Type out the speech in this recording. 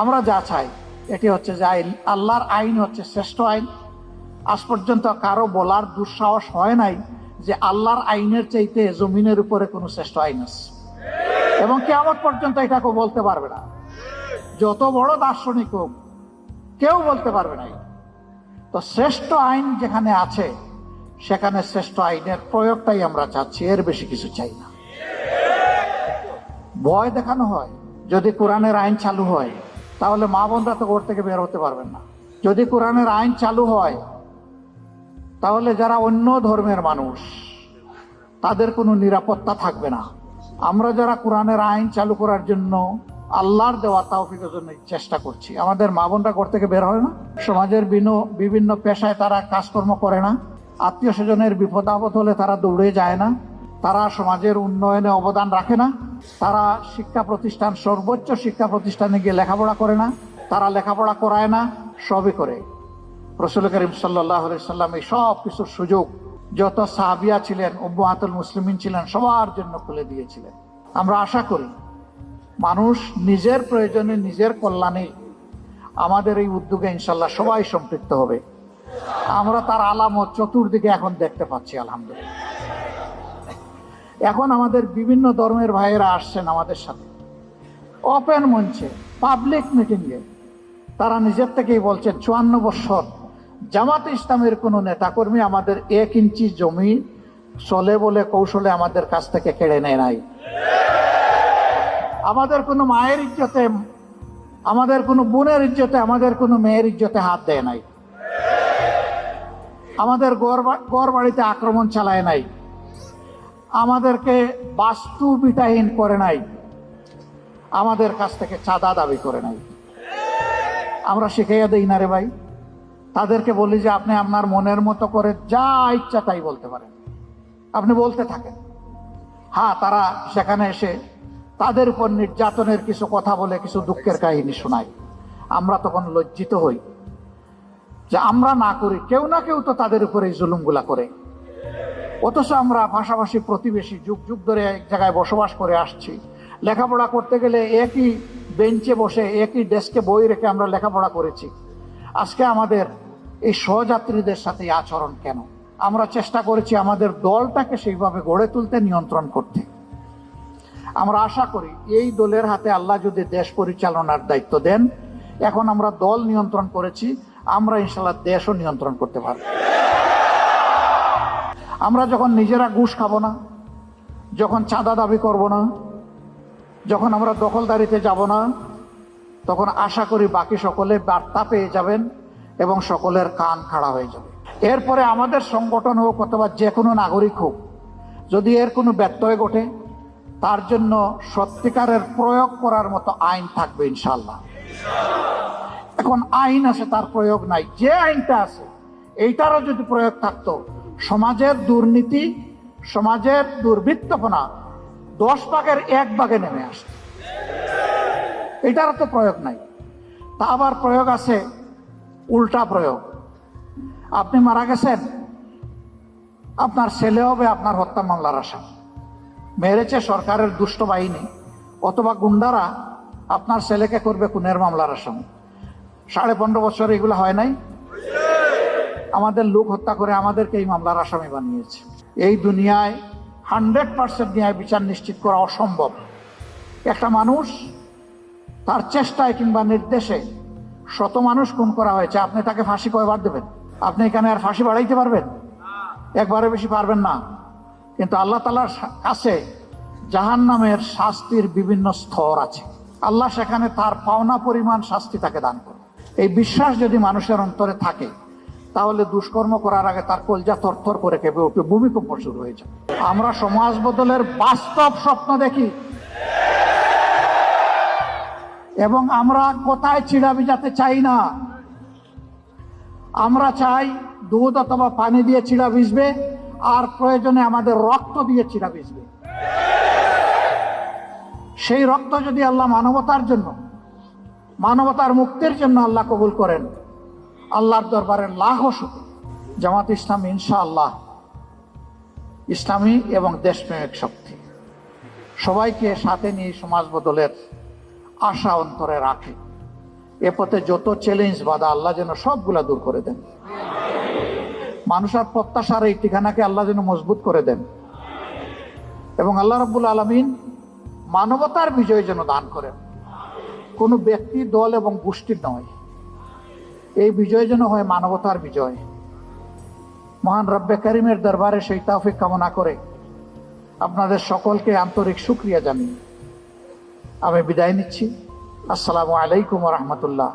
আমরা যা চাই, এটি হচ্ছে যে আইন। আল্লাহর আইন হচ্ছে শ্রেষ্ঠ আইন। আজ পর্যন্ত কারও বলার দুঃসাহস হয় নাই যে আল্লাহর আইনের চাইতে জমিনের উপরে কোনো শ্রেষ্ঠ আইন আছে। এবং কেমন পর্যন্ত এটা কেউ বলতে পারবে না। যত বড় দার্শনিক হোক, কেউ বলতে পারবে না তো শ্রেষ্ঠ আইন যেখানে আছে, সেখানে শ্রেষ্ঠ আইনের প্রয়োগটাই আমরা চাচ্ছি, এর বেশি কিছু চাই না। ভয় দেখানো হয়। যদি কোরআনের আইন চালু হয় তাহলে মা বোনরা তো ঘর থেকে বের হতে পারবেন না। যদি কোরআনের আইন চালু হয়, তাহলে যারা অন্য ধর্মের মানুষ, তাদের কোনো নিরাপত্তা থাকবে না। আমরা যারা কোরআনের আইন চালু করার জন্য আল্লাহর দেওয়া তাওফিকের জন্য চেষ্টা করছি, আমাদের মা বোনরা ঘর থেকে বের হয় না। সমাজের বিনো- বিভিন্ন পেশায় তারা কাজকর্ম করে না। আত্মীয় স্বজনের বিপদ আপদ হলে তারা দৌড়ে যায় না। তারা সমাজের উন্নয়নে অবদান রাখে না, তারা শিক্ষা প্রতিষ্ঠান, সর্বোচ্চ শিক্ষা প্রতিষ্ঠানে গিয়ে লেখাপড়া করে না, তারা লেখাপড়া করায় না, সবই করে। রসুল করিম সাল্লাহ সাল্লাম এই সব কিছুর সুযোগ যত সাহাবিয়া ছিলেন উম্মাতুল মুসলিমিন ছিলেন, সবার জন্য খুলে দিয়েছিলেন। আমরা আশা করি মানুষ নিজের প্রয়োজনে, নিজের কল্যাণে আমাদের এই উদ্যোগে ইনশাল্লাহ সবাই সম্পৃক্ত হবে। আমরা তার আলামত চতুর্দিকে এখন দেখতে পাচ্ছি, আলহামদুলিল্লাহ। এখন আমাদের বিভিন্ন ধর্মের ভাইয়েরা আসছেন আমাদের সাথে। ওপেন মঞ্চে পাবলিক মিটিংয়ে তারা নিজের থেকেই বলছে চুয়ান্ন বছর জামাত ইসলামের কোনো নেতাকর্মী আমাদের এক ইঞ্চি জমি চলে বলে কৌশলে আমাদের কাছ থেকে কেড়ে নেয় নাই। আমাদের কোনো মায়ের ইজ্জতে, আমাদের কোনো বোনের ইজ্জতে, আমাদের কোনো মেয়ের ইজ্জতে হাত দেয় নাই। আমাদের গড় বাড়িতে আক্রমণ চালায় নাই। আমাদেরকে বাস্তু বিটাহীন করে নাই। আমাদের কাছ থেকে চাঁদা দাবি করে নাই। আমরা শিখাইয়া দেই না রে ভাই। তাদেরকে বলি যে, আপনি আপনার মনের মতো করে যা ইচ্ছা তাই বলতে পারেন। আপনি বলতে থাকেন। হ্যাঁ তারা সেখানে এসে তাদের উপর নির্যাতনের কিছু কথা বলে কিছু দুঃখের কাহিনী শোনায়। আমরা তখন লজ্জিত হই যে, আমরা না করি, কেউ না কেউ তো তাদের উপরে এই জুলুমগুলা করে। অথচ আমরা পাশাপাশি প্রতিবেশী যুগ যুগ ধরে এক জায়গায় বসবাস করে আসছি। লেখাপড়া করতে গেলে একই বেঞ্চে বসে, একই ডেস্কে বই রেখে আমরা লেখাপড়া করেছি। আজকে আমাদের এই সহযাত্রীদের সাথে আচরণ কেন? আমরা চেষ্টা করেছি আমাদের দলটাকে সেইভাবে গড়ে তুলতে, নিয়ন্ত্রণ করতে। আমরা আশা করি এই দলের হাতে আল্লাহ যদি দেশ পরিচালনার দায়িত্ব দেন, এখন আমরা দল নিয়ন্ত্রণ করেছি, আমরা ইনশাল্লাহ দেশও নিয়ন্ত্রণ করতে পারব। আমরা যখন নিজেরা ঘুষ খাব না, যখন চাঁদা দাবি করব না, যখন আমরা দখলদারিতে যাব না, তখন আশা করি বাকি সকলে বার্তা পেয়ে যাবেন এবং সকলের কান খাড়া হয়ে যাবে। এরপরে আমাদের সংগঠন হোক অথবা যে কোনো নাগরিক হোক, যদি এর কোনো ব্যত্যয় ঘটে, তার জন্য সত্যিকারের প্রয়োগ করার মতো আইন থাকবে ইনশাল্লাহ এখন আইন আছে, তার প্রয়োগ নাই। যে আইনটা আছে, এইটারও যদি প্রয়োগ থাকতো সমাজের দুর্নীতি, সমাজের দুর্বৃত্তপনা দশ ভাগের এক ভাগে নেমে আসে এটারও তো প্রয়োগ নাই। তা আবার প্রয়োগ আছে, উল্টা প্রয়োগ। আপনি মারা গেছেন, আপনার ছেলে হবে আপনার হত্যা মামলার আসামি। মেরেছে সরকারের দুষ্ট বাহিনী, অথবা গুন্ডারা আপনার ছেলেকে করবে খুনের মামলার আসামি। সাড়ে পনেরো বছর এগুলো হয় নাই। আমাদের লোক হত্যা করে আমাদেরকে এই মামলার আসামি বানিয়েছে। এই দুনিয়ায় হান্ড্রেড পার্সেন্ট ন্যায় বিচার নিশ্চিত করা অসম্ভব। একটা মানুষ তার চেষ্টায় কিংবা নির্দেশে শত মানুষ খুন করা হয়েছে, আপনি তাকে ফাঁসি কয়বার দেবেন? আপনি এখানে আর ফাঁসি বাড়াইতে পারবেন? একবারে বেশি পারবেন না। কিন্তু আল্লাহ তালার কাছে জাহান নামের শাস্তির বিভিন্ন স্তর আছে। আল্লাহ সেখানে তার পাওনা পরিমাণ শাস্তি তাকে দান করে এই বিশ্বাস যদি মানুষের অন্তরে থাকে তাহলে দুষ্কর্ম করার আগে তার কলজা থরথর করে কেঁপে উঠবে ভূমিকম্প শুরু হয়ে যাবে আমরা সমাজ বদলের বাস্তব স্বপ্ন দেখি। এবং আমরা কোথায় চিড়া ভিজাতে চাই না? আমরা চাই দুধ অথবা পানি দিয়ে চিড়া ভিজবে, আর প্রয়োজনে আমাদের রক্ত দিয়ে চিড়া ভিজবে। সেই রক্ত যদি আল্লাহ মানবতার জন্য, মানবতার মুক্তির জন্য আল্লাহ কবুল করেন আল্লাহর দরবারে লাখ শুক্র। জামাত ইসলাম ইনশা আল্লাহ ইসলামী এবং দেশপ্রেমিক শক্তি। সবাইকে সাথে নিয়ে সমাজ বদলের আশা অন্তরে রাখে। এ পথে যত চ্যালেঞ্জ বাধা, আল্লাহ যেন সবগুলা দূর করে দেন। মানুষের প্রত্যাশার এই ঠিকানাকে আল্লাহ যেন মজবুত করে দেন। এবং আল্লাহ রাব্বুল আলমিন মানবতার বিজয় যেন দান করেন। কোনো ব্যক্তি দল এবং গোষ্ঠীর নয়। এই বিজয় যেন হয় মানবতার বিজয়। মহান রব্বে করিমের দরবারে সেই তাফিক কামনা করে আপনাদের সকলকে আন্তরিক সুক্রিয়া জানি আমি বিদায় নিচ্ছি। আসসালামু আলাইকুম রহমতুল্লাহ।